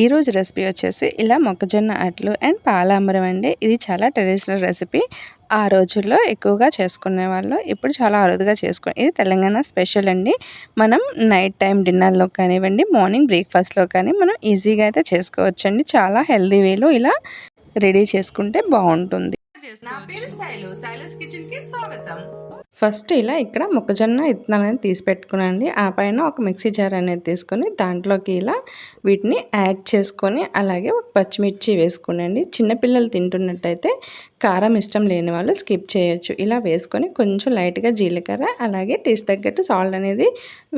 ఈరోజు రెసిపీ వచ్చేసి ఇలా మొక్కజొన్న అట్లు అండ్ పాలాంబరం అండి. ఇది చాలా ట్రెడిషనల్ రెసిపీ. ఆ రోజుల్లో ఎక్కువగా చేసుకునే వాళ్ళు ఇప్పుడు చాలా అరుదుగా చేసుకో ఇది తెలంగాణ స్పెషల్ అండి. మనం నైట్ టైం డిన్నర్లో కానివ్వండి మార్నింగ్ బ్రేక్ఫాస్ట్లో కానీ మనం ఈజీగా అయితే చేసుకోవచ్చండి. చాలా హెల్దీ వేలో ఇలా రెడీ చేసుకుంటే బాగుంటుంది. నా పేరు శైలు. శైలస్ కిచెన్కి స్వాగతం. ఫస్ట్ ఇలా ఇక్కడ మొక్కజొన్న విత్తనాలు అనేది తీసి పెట్టుకునండి. ఆ పైన ఒక మిక్సీ జార్ అనేది తీసుకొని దాంట్లోకి ఇలా వీటిని యాడ్ చేసుకొని అలాగే ఒక పచ్చిమిర్చి వేసుకునండి. చిన్నపిల్లలు తింటున్నట్టయితే కారం ఇష్టం లేని వాళ్ళు స్కిప్ చేయొచ్చు. ఇలా వేసుకొని కొంచెం లైట్గా జీలకర్ర అలాగే టేస్ట్ తగ్గట్టు సాల్ట్ అనేది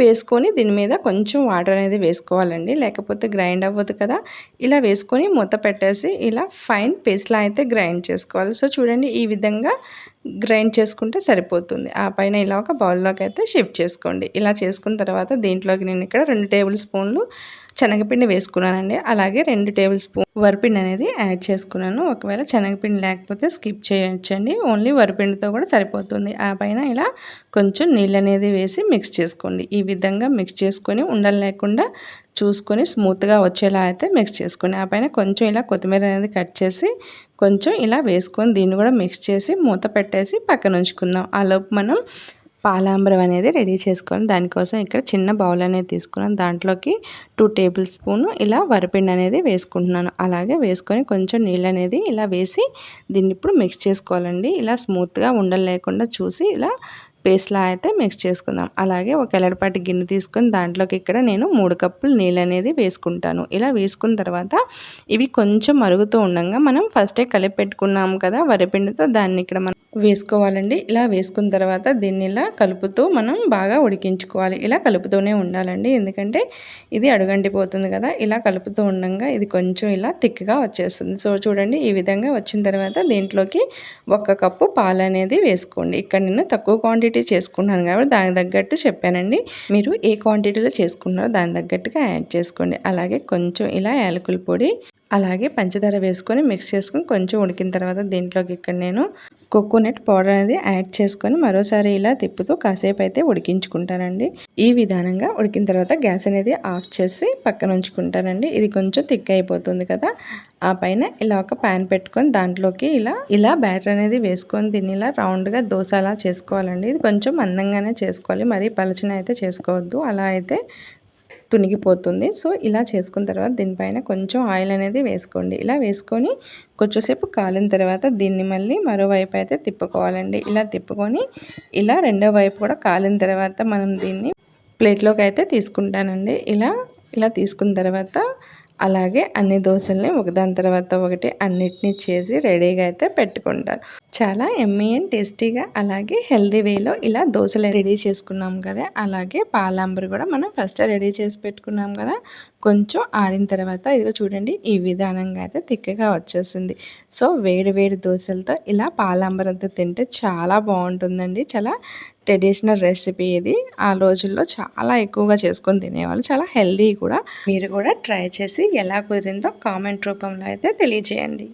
వేసుకొని దీని మీద కొంచెం వాటర్ అనేది వేసుకోవాలండి. లేకపోతే గ్రైండ్ అవ్వదు కదా. ఇలా వేసుకొని మూత పెట్టేసి ఇలా ఫైన్ పేస్ట్లా అయితే గ్రైండ్ చేసుకోవాలి. సో చూడండి ఈ విధంగా గ్రైండ్ చేసుకుంటే సరిపోతుంది. ఆ పైన ఇలా ఒక బౌల్లోకి అయితే షిఫ్ట్ చేసుకోండి. ఇలా చేసుకున్న తర్వాత దీంట్లోకి నేను ఇక్కడ రెండు టేబుల్ స్పూన్లు శనగపిండి వేసుకున్నానండి. అలాగే రెండు టేబుల్ స్పూన్ వరిపిండి అనేది యాడ్ చేసుకున్నాను. ఒకవేళ శనగపిండి లేకపోతే స్కిప్ చేయొచ్చండి. ఓన్లీ వరిపిండితో కూడా సరిపోతుంది. ఆ పైన ఇలా కొంచెం నీళ్ళు అనేది వేసి మిక్స్ చేసుకోండి. ఈ విధంగా మిక్స్ చేసుకొని ఉండలు లేకుండా చూసుకొని స్మూత్గా వచ్చేలా అయితే మిక్స్ చేసుకోండి. ఆ పైన కొంచెం ఇలా కొత్తిమీర అనేది కట్ చేసి కొంచెం ఇలా వేసుకొని దీన్ని కూడా మిక్స్ చేసి మూత పెట్టేసి పక్కన ఉంచుకుందాం. ఆలోపు మనం పాలాంబరం అనేది రెడీ చేసుకొని దానికోసం ఇక్కడ చిన్న బౌల్ అనేది తీసుకున్నాను. దాంట్లోకి టూ టేబుల్ స్పూన్ ఇలా వరిపిండి అనేది వేసుకుంటున్నాను. అలాగే వేసుకొని కొంచెం నీళ్ళు అనేది ఇలా వేసి దీన్ని ఇప్పుడు మిక్స్ చేసుకోవాలండి. ఇలా స్మూత్గా ఉండలు లేకుండా చూసి ఇలా పేస్ట్లా అయితే మిక్స్ చేసుకుందాం. అలాగే ఒక ఎలడిపాటి గిన్నె తీసుకొని దాంట్లోకి ఇక్కడ నేను మూడు కప్పులు నీళ్ళు అనేది వేసుకుంటాను. ఇలా వేసుకున్న తర్వాత ఇవి కొంచెం మరుగుతూ ఉండగా మనం ఫస్టే కలిపి పెట్టుకున్నాము కదా వరిపిండితో దాన్ని ఇక్కడ మనం వేసుకోవాలండి. ఇలా వేసుకున్న తర్వాత దీన్ని ఇలా కలుపుతూ మనం బాగా ఉడికించుకోవాలి. ఇలా కలుపుతూనే ఉండాలండి. ఎందుకంటే ఇది అడుగంటిపోతుంది కదా. ఇలా కలుపుతూ ఉండగా ఇది కొంచెం ఇలా థిక్గా వచ్చేస్తుంది. సో చూడండి ఈ విధంగా వచ్చిన తర్వాత దీంట్లోకి ఒక కప్పు పాలు అనేది వేసుకోండి. ఇక్కడ నేను తక్కువ క్వాంటిటీ చేసుకున్నాను కాబట్టి దానికి తగ్గట్టు చెప్పానండి. మీరు ఏ క్వాంటిటీలో చేసుకున్నారో దాని తగ్గట్టుగా యాడ్ చేసుకోండి. అలాగే కొంచెం ఇలా యాలకుల పొడి అలాగే పంచదార వేసుకొని మిక్స్ చేసుకొని కొంచెం ఉడికిన తర్వాత దీంట్లోకి ఇక్కడ నేను కోకోనట్ పౌడర్ అనేది యాడ్ చేసుకొని మరోసారి ఇలా తిప్పుతూ కాసేపు అయితే ఉడికించుకుంటానండి. ఈ విధానంగా ఉడికిన తర్వాత గ్యాస్ అనేది ఆఫ్ చేసి పక్కన ఉంచుకుంటానండి. ఇది కొంచెం థిక్ అయిపోతుంది కదా. ఆ పైన ఇలా ఒక ప్యాన్ పెట్టుకొని దాంట్లోకి ఇలా ఇలా బ్యాటర్ అనేది వేసుకొని దీన్ని ఇలా రౌండ్గా దోశ అలా చేసుకోవాలండి. ఇది కొంచెం మందంగానే చేసుకోవాలి. మరీ పలచన అయితే చేసుకోవద్దు. అలా అయితే తునిగిపోతుంది. సో ఇలా చేసుకున్న తర్వాత దీనిపైన కొంచెం ఆయిల్ అనేది వేసుకోండి. ఇలా వేసుకొని కొంచెంసేపు కాలిన తర్వాత దీన్ని మళ్ళీ మరోవైపు అయితే తిప్పుకోవాలండి. ఇలా తిప్పుకొని ఇలా రెండో వైపు కూడా కాలిన తర్వాత మనం దీన్ని ప్లేట్లోకి అయితే తీసుకుంటానండి. ఇలా ఇలా తీసుకున్న తర్వాత అలాగే అన్ని దోశల్ని ఒకదాని తర్వాత ఒకటి అన్నిటినీ చేసి రెడీగా అయితే పెట్టుకుంటారు. చాలా ఎమ్మీ అండ్ టేస్టీగా అలాగే హెల్దీ వేలో ఇలా దోశలు రెడీ చేసుకున్నాం కదా అలాగే పాలాంబరి కూడా మనం ఫస్ట్ రెడీ చేసి పెట్టుకున్నాం కదా కొంచెం ఆరిన తర్వాత ఇదిగో చూడండి ఈ విధానంగా అయితే తిక్కగా వచ్చేసింది. సో వేడి వేడి దోశలతో ఇలా పాలాంబరంతో తింటే చాలా బాగుంటుందండి. చాలా ట్రెడిషనల్ రెసిపీ ఇది. ఆ రోజుల్లో చాలా ఎక్కువగా చేసుకొని తినేవాళ్ళు చాలా హెల్దీ కూడా. మీరు కూడా ట్రై చేసి ఎలా కుదిరిందో కామెంట్ రూపంలో అయితే తెలియజేయండి.